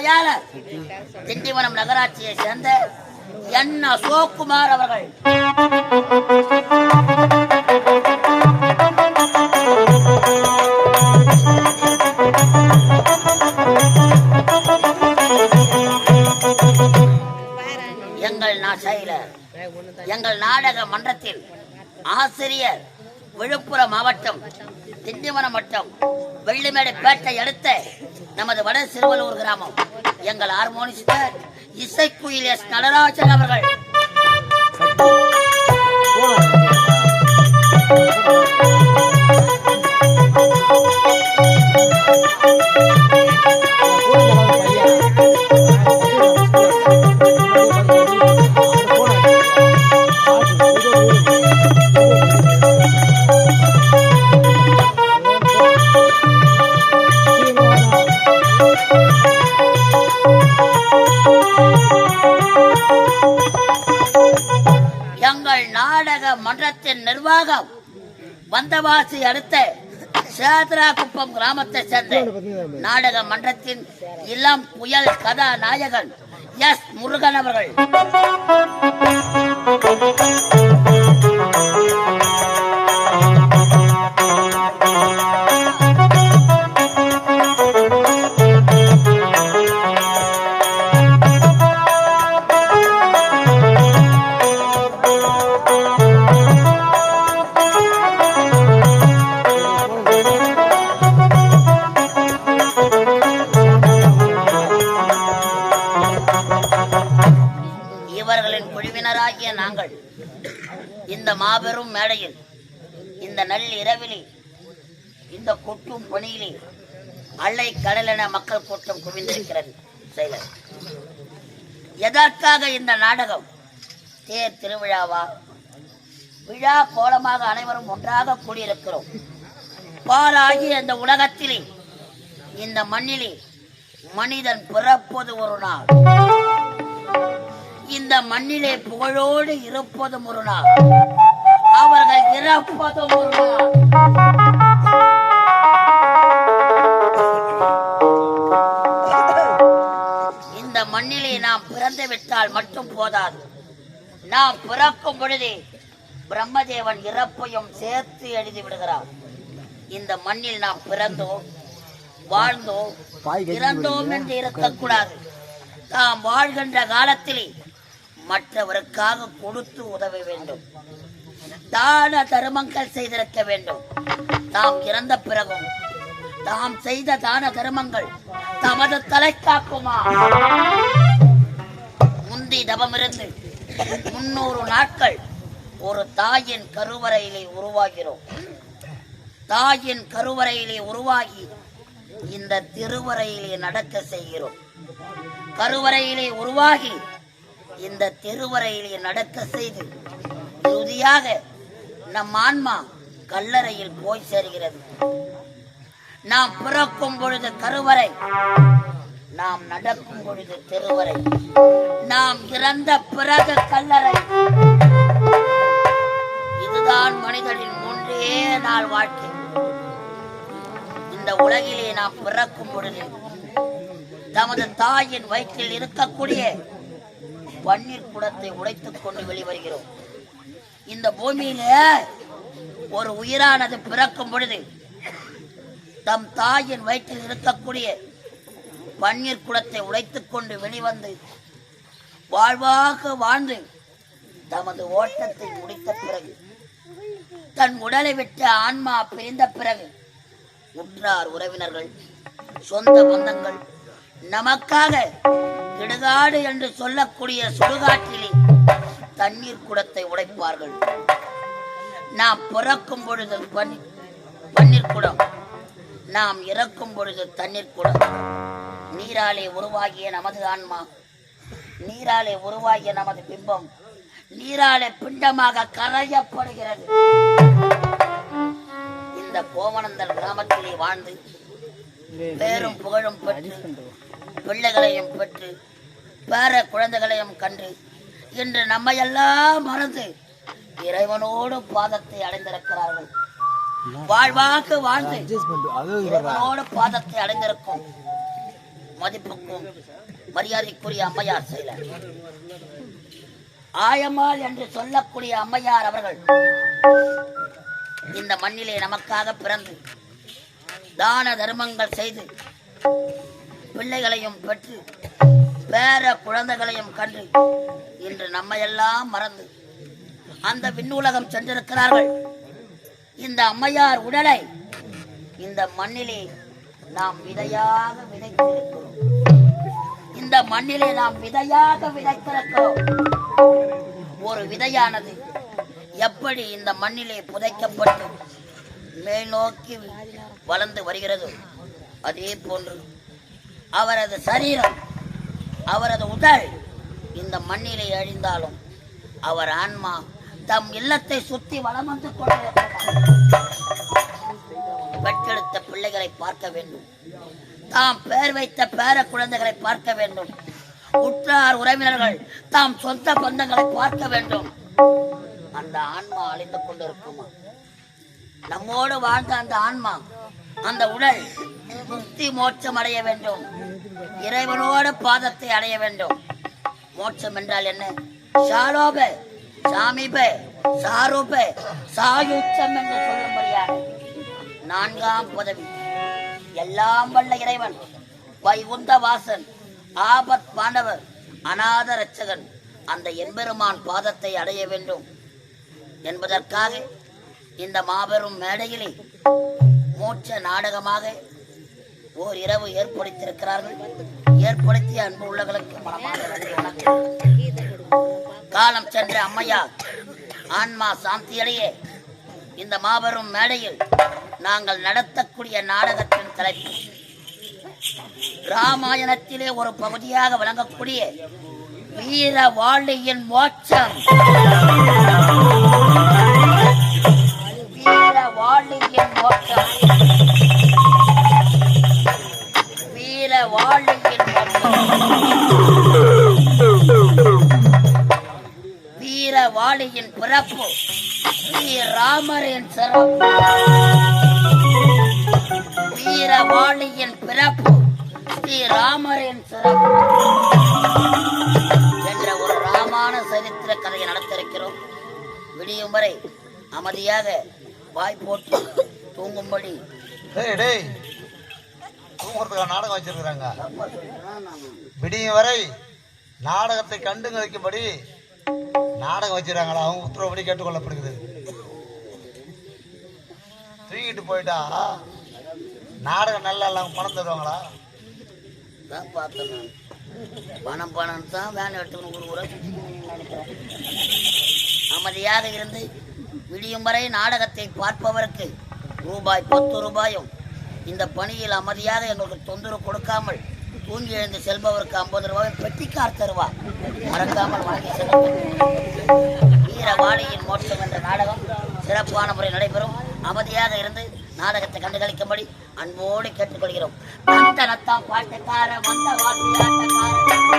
உரிமையாளர் திண்டிவனம் நகராட்சியை சேர்ந்த என் அசோக்குமார் அவர்கள். எங்கள் செயலர் எங்கள் நாடக மன்றத்தில் ஆசிரியர் விழுப்புரம் மாவட்டம் திண்டிவனம் வட்டம் வெள்ளிமேடு பேட்டை அடுத்த நமது வட சிறுவலூர் கிராமம். எங்கள் ஹார்மோனிஸ்டர் இசைக்குயில் எஸ் நடராஜன் அவர்கள். வந்தவாசி அடுத்த சேத்ராகுப்பம் கிராமத்தை சேர்ந்த நாடக மன்றத்தின் இளம் புயல் கதாநாயகன் எஸ் முருகன் அவர்கள். குழுவினராகிய நாங்கள் இந்த மாபெரும் மேடையில் இந்த நள்ளிரவிலே இந்த கொட்டும் பணியிலே அலை கடலென மக்கள் கூட்டம் குவிந்திருக்கிறது செயலர். எதற்காக இந்த நாடகம்? தேர் திருவிழாவா? விழா கோலமாக அனைவரும் ஒன்றாக கூடியிருக்கிறோம். பாலாகிய இந்த உலகத்திலே இந்த மண்ணிலே மனிதன் பிறப்பது ஒரு நாள். இந்த மண்ணிலே புகழோடு இருப்பதும் ஒரு நாள். அவர்கள் இறப்பதும் ஒரு நாள். இந்த மண்ணிலே நாம் பிறந்து விட்டால் மட்டும் போதாது. நாம் பிறக்கும் பொழுதே பிரம்மதேவன் இறப்பையும் சேர்த்து எழுதி விடுகிறார் இந்த மண்ணில் நாம் பிறந்தோம் வாழ்ந்தோம் இறந்தோம் என்று இருக்கக்கூடாது. நாம் வாழ்கின்ற காலத்திலே மற்றவருக்காக கொடுத்து உதவ வேண்டும். தான தர்மங்கள் செய்திருக்க வேண்டும். தாம் இறந்த பிறகும் தாம் செய்த தான தர்மங்கள் தமது தலை காக்குமா முந்தி தவமிருந்து முன்னூறு நாட்கள் ஒரு தாயின் கருவறையிலே உருவாகிறோம். தாயின் கருவறையிலே உருவாகி இந்த திருவறையிலே நடக்க செய்கிறோம். கருவறையிலே உருவாகி இந்த திருவறையிலே நடக்க செய்து இறுதியாக நம் ஆன்மா கல்லறையில் போய் சேர்கிறது. நாம் பிறக்கும் பொழுது கருவறை நாம் நடக்கும் பொழுது திருவறை நாம் இறந்த பிறகு கல்லறை. இதுதான் மனிதனின் மூன்றே நாள் வாழ்க்கை. இந்த உலகிலே நாம் பிறக்கும் பொழுது தமது தாயின் வயிற்றில் இருக்கக்கூடிய பன்னீர் குடத்தை உடைத்துக் கொண்டு வெளிவருகிறோம். இந்த பூமியில ஒரு உயிரானது பிறக்கும் பொழுது தம் தாயின் வயிற்றில் இருக்கக்கூடிய பன்னீர் குடத்தை உடைத்துக் கொண்டு வெளிவந்து வாழ்வாக வாழ்ந்து தமது ஓட்டத்தை முடித்த பிறகு தன் உடலை விட்டு ஆன்மா பிரிந்த பிறகு உற்றார் உறவினர்கள் சொந்த பந்தங்கள் நமக்காக இடுகாடு என்று சொல்லக்கூடிய சுடுகாட்டிலே தண்ணீர் குடத்தை உடைப்பார்கள். நாம் பிறக்கும் பொழுது பன்னி- பன்னீர் குடம். நாம் இறக்கும் பொழுது தண்ணீர் குடம். நீராலே உருவாகிய நமது ஆன்மா. நீராலே உருவாகிய நமது பிம்பம். நீராலே பிண்டமாக கரையப்படுகிறது. இந்த கோவனந்தல் கிராமத்திலே வாழ்ந்து பேரும் புகழும் பெற்று பிள்ளைகளையும் பெற்று பேர குழந்தைகளையும் கண்டு இன்று நம்மையெல்லாம் மறந்து இறைவனோடு பாதத்தை அடைந்திருக்கிறார்கள். வாழ்வாக்கு வாழ்ந்து இறைவனோடு பாதத்தை அடைந்திருக்கும் மதிப்புக்கும் மரியாதைக்குரிய அம்மையார் செயலர் ஆயம்மாள் என்று சொல்லக்கூடிய அம்மையார் அவர்கள் இந்த மண்ணிலே நமக்காக பிறந்து தான தர்மங்கள் செய்து பிள்ளைகளையும் பெற்று பேர குழந்தைகளையும் கண்டு இன்று நம்மையெல்லாம் மறந்து அந்த விண்ணுலகம் சென்றிருக்கிறார்கள். இந்த அம்மையார் உடலை இந்த மண்ணிலே நாம் விதையாக விதைத்திருக்கிறோம். இந்த மண்ணிலே நாம் விதையாக விதைத்திருக்கிறோம். ஒரு விதையானது எப்படி இந்த மண்ணிலே புதைக்கப்பட்டு மேல் நோக்கி வளர்ந்து வருகிறது அதே போன்று அவரது சரீரம் அவரது உடல் இந்த மண்ணிலே அழிந்தாலும் அவர் ஆன்மா தம் இல்லத்தை சுத்தி வளம் வந்து பெற்றெடுத்த பிள்ளைகளை பார்க்க வேண்டும். தாம் பெயர் வைத்த பேர குழந்தைகளை பார்க்க வேண்டும். உற்றார் உறவினர்கள் தாம் சொந்த பந்தங்களை பார்க்க வேண்டும். அந்த ஆன்மா அழிந்து கொண்டிருக்குமா? நம்மோடு வாழ்ந்த அந்த ஆன்மா அந்த உடல் முக்தி மோட்சம் அடைய வேண்டும். இறைவனோட பாதத்தை அடைய வேண்டும். மோட்சம் என்றால் என்ன? சாலோப சாமிப சாரூப சாயுச்சம் என்று சொல்லும்படியாக. நான்காம் பதவி. எல்லாம் வல்ல இறைவன் வைகுந்த வாசன் ஆபத் பாண்டவர் அநாத ரட்சகன் அந்த எம்பெருமான் பாதத்தை அடைய வேண்டும். என்பதற்காக இந்த மாபெரும் மேடையிலே மோட்ச நாடகமாக ஓர் இரவு ஏற்படுத்தியிருக்கிறார்கள். ஏற்படுத்திய அன்பு உள்ளங்களுக்கு நன்றி வணக்கம். காலம் சென்ற அம்மையார் ஆன்மா சாந்தியடையே. இந்த மாபெரும் மேடையில் நாங்கள் நடத்தக்கூடிய நாடகத்தின் தலைப்பு ராமாயணத்திலே ஒரு பகுதியாக விளங்கக்கூடிய வீர வாழியின் மோட்சம். வீர வாழியின் வீர வாழியின் வீர வாழியின் பிறப்பு ஸ்ரீ ராமரின் சிறப்பு. வீர வாழியின் பிறப்பு ஸ்ரீ ராமரின் சிறப்பு. என்ற ஒரு ராமான சரித்திர கதையை நடத்திருக்கிறோம். விடியும் வரை அமைதியாக வாய் போட்டு தூங்கும்படி. டேய் டேய். தூங்குறதுக்காக நாடகம் வச்சிருக்கிறாங்க. விடியும் வரை நாடகத்தை கண்டு வைக்கும்படி நாடகம் வச்சிருக்காங்களா அவங்க உத்தரவுப்படி கேட்டுக்கொள்ளப்படுகிறது. தூங்கிட்டு போயிட்டா நாடகம் நல்லா இல்லாம பணம் தருவாங்களா? தான் பார்த்தேன் நான். பணம் பணம் தான் வேன் எடுத்துக்கணும் ஒரு ஊரை அமைதியாக இருந்து விடியும் வரை நாடகத்தை பார்ப்பவருக்கு ரூபாய் பத்து ரூபாயும் இந்த பணியில் அமைதியாக எங்களுக்கு தொந்தரவு கொடுக்காமல் தூங்கி எழுந்து செல்பவருக்கு ஐம்பது ரூபாய் பெட்டிக்கார் தருவார். மறக்காமல் வாங்கி செல்லுங்கள் வீரவாளியின் மோட்சம் என்ற நாடகம் சிறப்பான முறை நடைபெறும். அமைதியாக இருந்து நாடகத்தை கண்டுகளிக்கும்படி அன்போடு கேட்டுக்கொள்கிறோம். பாட்டுக்கார வந்த